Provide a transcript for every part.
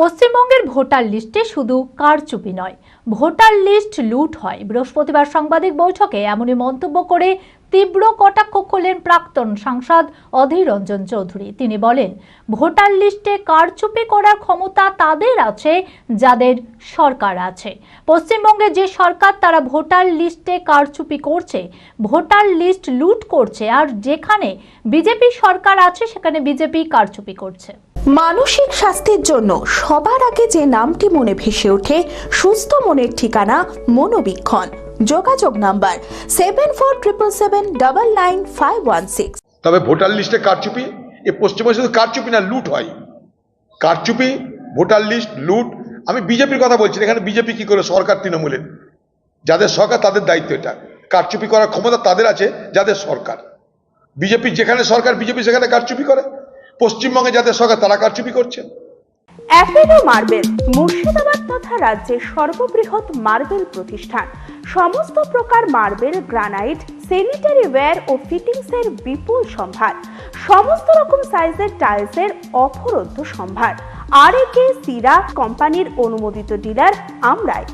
পশ্চিমবঙ্গের ভোটার লিস্টে শুধু কারচুপি নয়, ভোটার লিস্ট লুট হয়। বৃহস্পতিবার সাংবাদিক বৈঠকে এমনই মন্তব্য করে তীব্র কটাক্ষ করলেন প্রাক্তন সাংসদ অধীর রঞ্জন চৌধুরী। তিনি বলেন, ভোটার লিস্টে কারচুপি করার ক্ষমতা তাদের আছে, যাদের সরকার আছে। পশ্চিমবঙ্গে যে সরকার তারা ভোটার লিস্টে কারচুপি করছে, ভোটার লিস্ট লুট করছে, আর যেখানে বিজেপি সরকার আছে, সেখানে বিজেপি কারচুপি করছে। মানসিক স্বাস্থ্যের জন্য সবার আগে যে নামটি মনে ভেসে ওঠে, সুস্থ মনের ঠিকানা মনোবীক্ষণ। যোগাযোগ number seven four triple seven double nine five one six তবে ভোটার লিস্টে কারচুপি? এ পশ্চিমবঙ্গে শুধু কারচুপি না, লুট হয়। কারচুপি, ভোটার লিস্ট, লুট। আমি বিজেপির কথা বলছি, এখানে বিজেপি কি করে? সরকার তৃণমূলের। যাদের সরকার, তাদের দায়িত্ব এটা। কারচুপি করার ক্ষমতা তাদের আছে, যাদের সরকার। বিজেপি যেখানে সরকার, বিজেপি সেখানে কারচুপি করে। পশ্চিমবঙ্গে যাদের সরকার, তারা কারচুপি করছে। অ্যাপেলো মার্বেল, মুর্শিদাবাদ তথা রাজ্যের সর্ববৃহৎ মার্বেল প্রতিষ্ঠান। সমস্ত প্রকার মার্বেল, গ্রানাইট স্যানিটারি ওয়্যার ও ফিটিংসের বিপুল সম্ভার। সমস্ত রকম সাইজের টাইলসের অফরন্ত সম্ভার। আর একে সিরা কোম্পানির অনুমোদিত ডিলার আমরাই।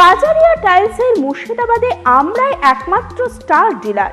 কাজারিয়া টাইলসের মুর্শিদাবাদে আমরাই একমাত্র স্টার ডিলার